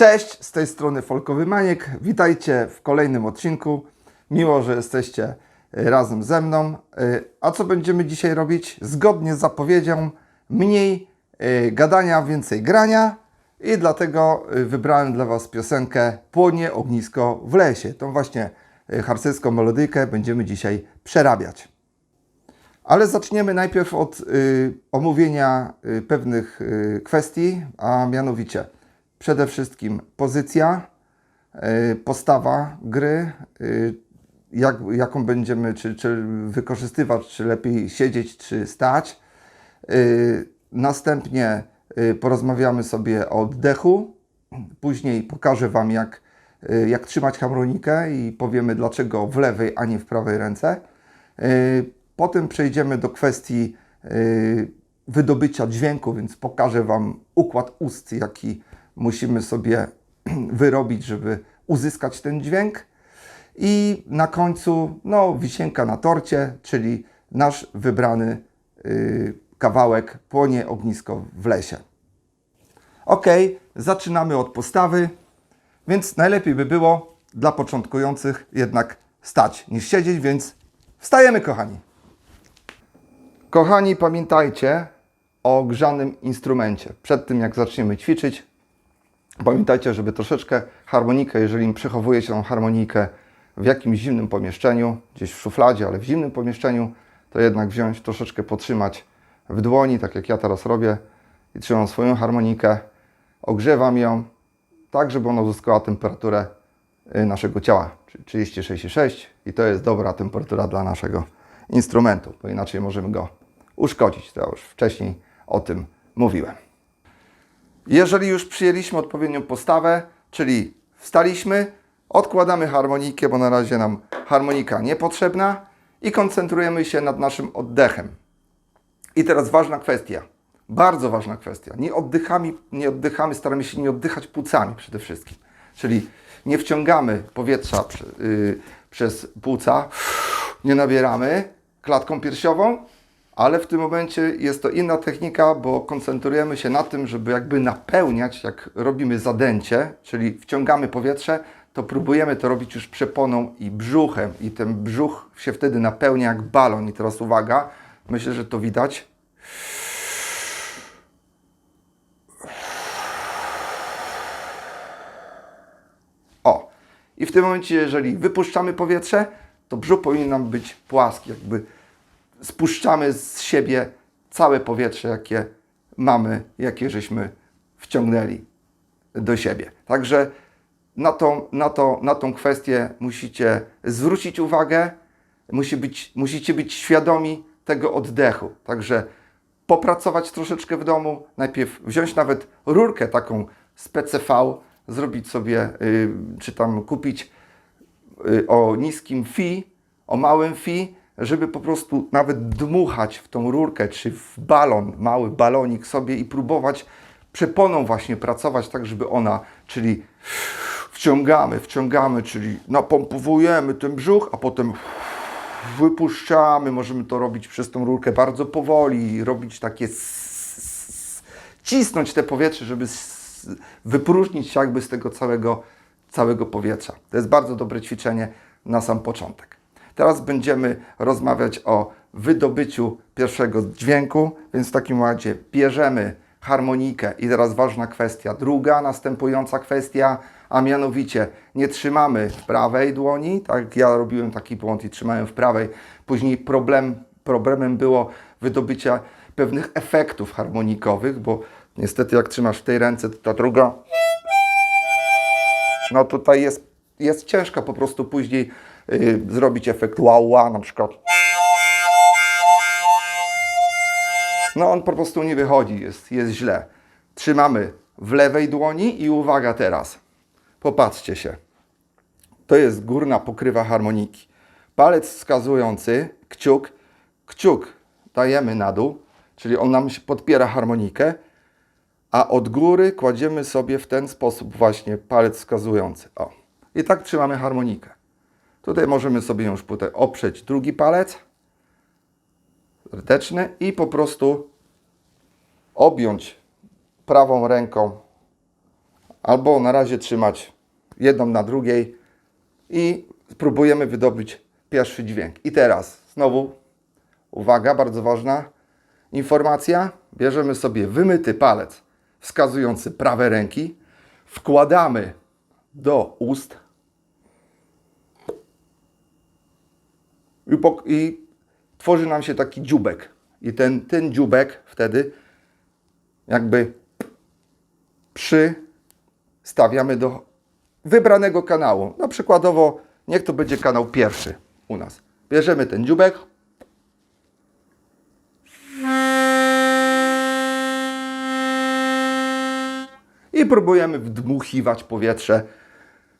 Cześć, z tej strony Folkowy Maniek. Witajcie w kolejnym odcinku. Miło, że jesteście y, razem ze mną. Y, A co będziemy dzisiaj robić? Zgodnie z zapowiedzią, mniej y, gadania, więcej grania. I dlatego wybrałem dla Was piosenkę Płonie ognisko w lesie. Tą właśnie harcerską melodyjkę będziemy dzisiaj przerabiać. Ale zaczniemy najpierw od omówienia pewnych kwestii, a mianowicie przede wszystkim pozycja, y, postawa gry, y, jak, jaką będziemy, czy, czy wykorzystywać, czy lepiej siedzieć, czy stać. Y, następnie porozmawiamy sobie o oddechu. Później pokażę Wam, jak, jak trzymać harmonikę i powiemy, dlaczego w lewej, a nie w prawej ręce. Potem przejdziemy do kwestii wydobycia dźwięku, więc pokażę Wam układ ust, jaki musimy sobie wyrobić, żeby uzyskać ten dźwięk. I na końcu, no, wisienka na torcie, czyli nasz wybrany y, kawałek Płonie ognisko w lesie. Ok, zaczynamy od postawy, więc najlepiej by było dla początkujących jednak stać niż siedzieć, więc wstajemy, kochani. Kochani, pamiętajcie o grzanym instrumencie. Przed tym, jak zaczniemy ćwiczyć, pamiętajcie, żeby troszeczkę harmonikę, jeżeli przechowuje się tą harmonikę w jakimś zimnym pomieszczeniu, gdzieś w szufladzie, ale w zimnym pomieszczeniu, to jednak wziąć, troszeczkę potrzymać w dłoni, tak jak ja teraz robię, i trzymam swoją harmonikę, ogrzewam ją, tak żeby ona uzyskała temperaturę y, naszego ciała, czyli 36,6 i to jest dobra temperatura dla naszego instrumentu, bo inaczej możemy go uszkodzić. To ja już wcześniej o tym mówiłem. Jeżeli już przyjęliśmy odpowiednią postawę, czyli wstaliśmy, odkładamy harmonikę, bo na razie nam harmonika niepotrzebna i koncentrujemy się nad naszym oddechem. I teraz ważna kwestia, bardzo ważna kwestia. Nie oddychamy, nie oddychamy, staramy się nie oddychać płucami przede wszystkim. Czyli nie wciągamy powietrza przy, yy, przez płuca, nie nabieramy klatką piersiową, ale w tym momencie jest to inna technika, bo koncentrujemy się na tym, żeby jakby napełniać, jak robimy zadęcie, czyli wciągamy powietrze, to próbujemy to robić już przeponą i brzuchem i ten brzuch się wtedy napełnia jak balon. I teraz uwaga, myślę, że to widać. O, i w tym momencie, jeżeli wypuszczamy powietrze, to brzuch powinien nam być płaski, jakby spuszczamy z siebie całe powietrze, jakie mamy, jakie żeśmy wciągnęli do siebie. Także na tą, na to, na tą kwestię musicie zwrócić uwagę, musi być, musicie być świadomi tego oddechu. Także popracować troszeczkę w domu, najpierw wziąć nawet rurkę taką z PCV, zrobić sobie, y, czy tam kupić y, o niskim fi, o małym fi, żeby po prostu nawet dmuchać w tą rurkę, czy w balon, mały balonik sobie i próbować przeponą właśnie pracować tak, żeby ona, czyli wciągamy, wciągamy, czyli napompowujemy ten brzuch, a potem wypuszczamy. Możemy to robić przez tą rurkę bardzo powoli, robić takie cisnąć te powietrze, żeby wypróżnić się jakby z tego całego, całego powietrza. To jest bardzo dobre ćwiczenie na sam początek. Teraz będziemy rozmawiać o wydobyciu pierwszego dźwięku, więc w takim razie bierzemy harmonikę i teraz ważna kwestia. Druga, następująca kwestia, a mianowicie nie trzymamy w prawej dłoni, tak ja robiłem taki błąd i trzymałem w prawej. Później problem, problemem było wydobycie pewnych efektów harmonikowych, bo niestety jak trzymasz w tej ręce, to ta druga no tutaj jest, jest ciężko po prostu później zrobić efekt wow, na przykład. No on po prostu nie wychodzi, jest, jest źle. Trzymamy w lewej dłoni i uwaga teraz. Popatrzcie się. To jest górna pokrywa harmoniki. Palec wskazujący, kciuk, kciuk dajemy na dół, czyli on nam podpiera harmonikę, a od góry kładziemy sobie w ten sposób właśnie palec wskazujący. O. I tak trzymamy harmonikę. Tutaj możemy sobie już tutaj oprzeć drugi palec serdeczny i po prostu objąć prawą ręką albo na razie trzymać jedną na drugiej i spróbujemy wydobyć pierwszy dźwięk. I teraz znowu, uwaga, bardzo ważna informacja. Bierzemy sobie wymyty palec wskazujący prawe ręki, wkładamy do ust i, i tworzy nam się taki dziubek. I ten, ten dziubek wtedy jakby przystawiamy do wybranego kanału. No przykładowo, niech to będzie kanał pierwszy u nas. Bierzemy ten dziubek. I próbujemy wdmuchiwać powietrze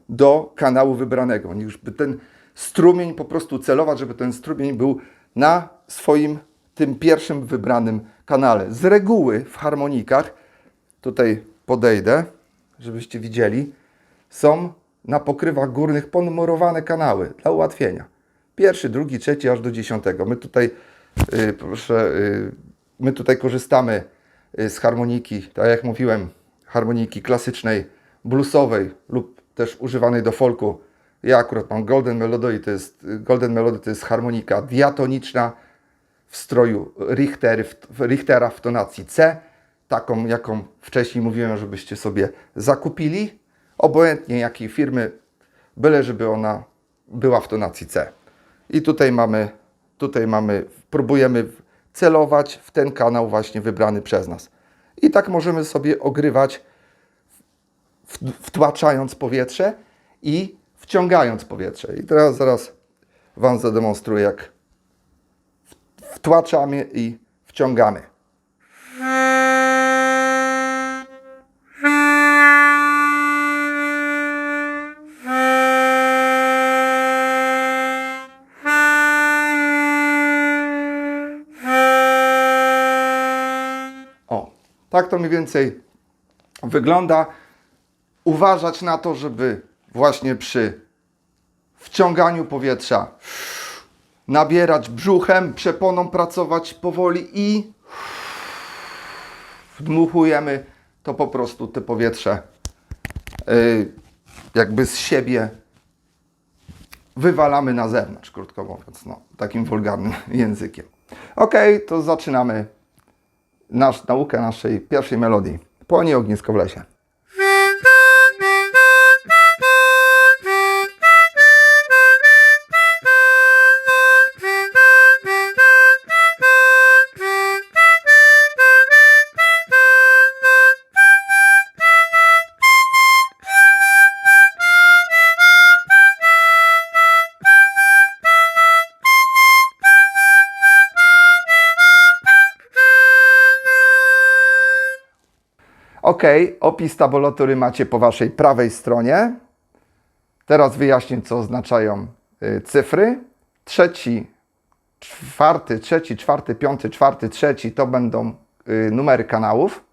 do kanału wybranego. By ten strumień po prostu celować, żeby ten strumień był na swoim tym pierwszym wybranym kanale. Z reguły w harmonikach, tutaj podejdę, żebyście widzieli, są na pokrywach górnych ponumerowane kanały dla ułatwienia. Pierwszy, drugi, trzeci, aż do dziesiątego. My tutaj, y, proszę, y, my tutaj korzystamy y, z harmoniki, tak jak mówiłem, harmoniki klasycznej, bluesowej lub też używanej do folku. Ja akurat mam Golden Melody, to jest, Golden Melody to jest harmonika diatoniczna w stroju Richter, w, Richtera w tonacji C, taką jaką wcześniej mówiłem, żebyście sobie zakupili, obojętnie jakiej firmy, byle żeby ona była w tonacji C. I tutaj mamy, tutaj mamy, próbujemy celować w ten kanał właśnie wybrany przez nas. I tak możemy sobie ogrywać, wtłaczając powietrze i wciągając powietrze. I teraz zaraz Wam zademonstruję, jak wtłaczamy i wciągamy. O, tak to mniej więcej wygląda. Uważać na to, żeby właśnie przy wciąganiu powietrza nabierać brzuchem, przeponą pracować powoli i wdmuchujemy to po prostu te powietrze yy, jakby z siebie wywalamy na zewnątrz, krótko mówiąc, no, takim wulgarnym językiem. Ok, to zaczynamy nasz, naukę naszej pierwszej melodii. Płonie ognisko w lesie. Ok, opis tabulatury macie po Waszej prawej stronie. Teraz wyjaśnię, co oznaczają y, cyfry. Trzeci, czwarty, trzeci, czwarty, piąty, czwarty, trzeci to będą y, numery kanałów.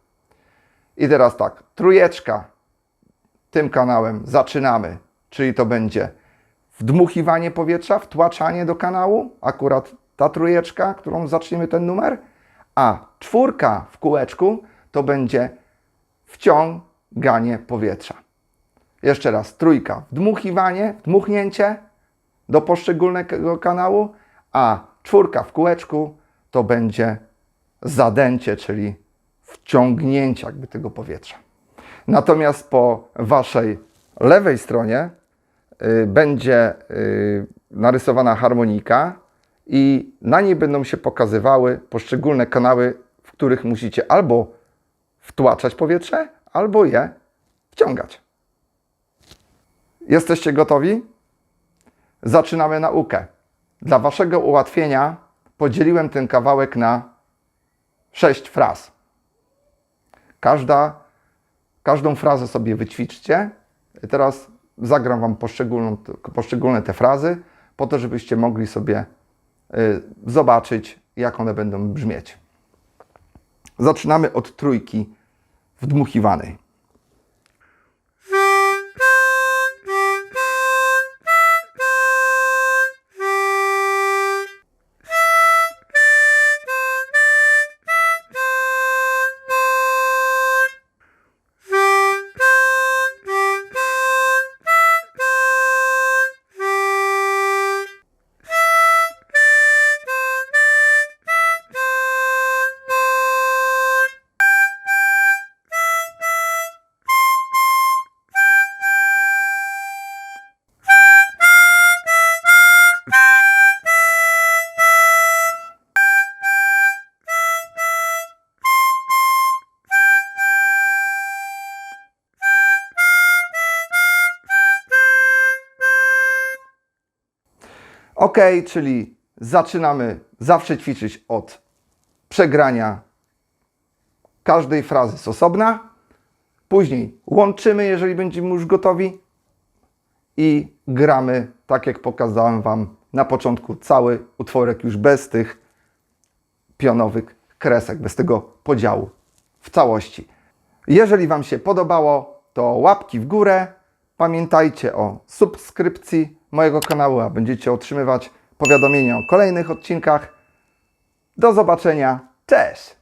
I teraz tak, trójeczka tym kanałem zaczynamy, czyli to będzie wdmuchiwanie powietrza, wtłaczanie do kanału, akurat ta trójeczka, którą zaczniemy ten numer, a czwórka w kółeczku to będzie wciąganie powietrza. Jeszcze raz, trójka, wdmuchiwanie, wdmuchnięcie do poszczególnego kanału, a czwórka w kółeczku to będzie zadęcie, czyli wciągnięcie jakby tego powietrza. Natomiast po waszej lewej stronie y, będzie y, narysowana harmonika i na niej będą się pokazywały poszczególne kanały, w których musicie albo wtłaczać powietrze, albo je wciągać. Jesteście gotowi? Zaczynamy naukę. Dla Waszego ułatwienia podzieliłem ten kawałek na sześć fraz. Każda, każdą frazę sobie wyćwiczcie. Teraz zagram Wam poszczególną, poszczególne te frazy, po to, żebyście mogli sobie y, zobaczyć, jak one będą brzmieć. Zaczynamy od trójki wdmuchiwanej. OK, czyli zaczynamy zawsze ćwiczyć od przegrania każdej frazy z osobna. Później łączymy, jeżeli będziemy już gotowi. I gramy, tak jak pokazałem Wam na początku, cały utworek już bez tych pionowych kresek, bez tego podziału w całości. Jeżeli Wam się podobało, to łapki w górę. Pamiętajcie o subskrypcji mojego kanału, a będziecie otrzymywać powiadomienia o kolejnych odcinkach. Do zobaczenia. Cześć!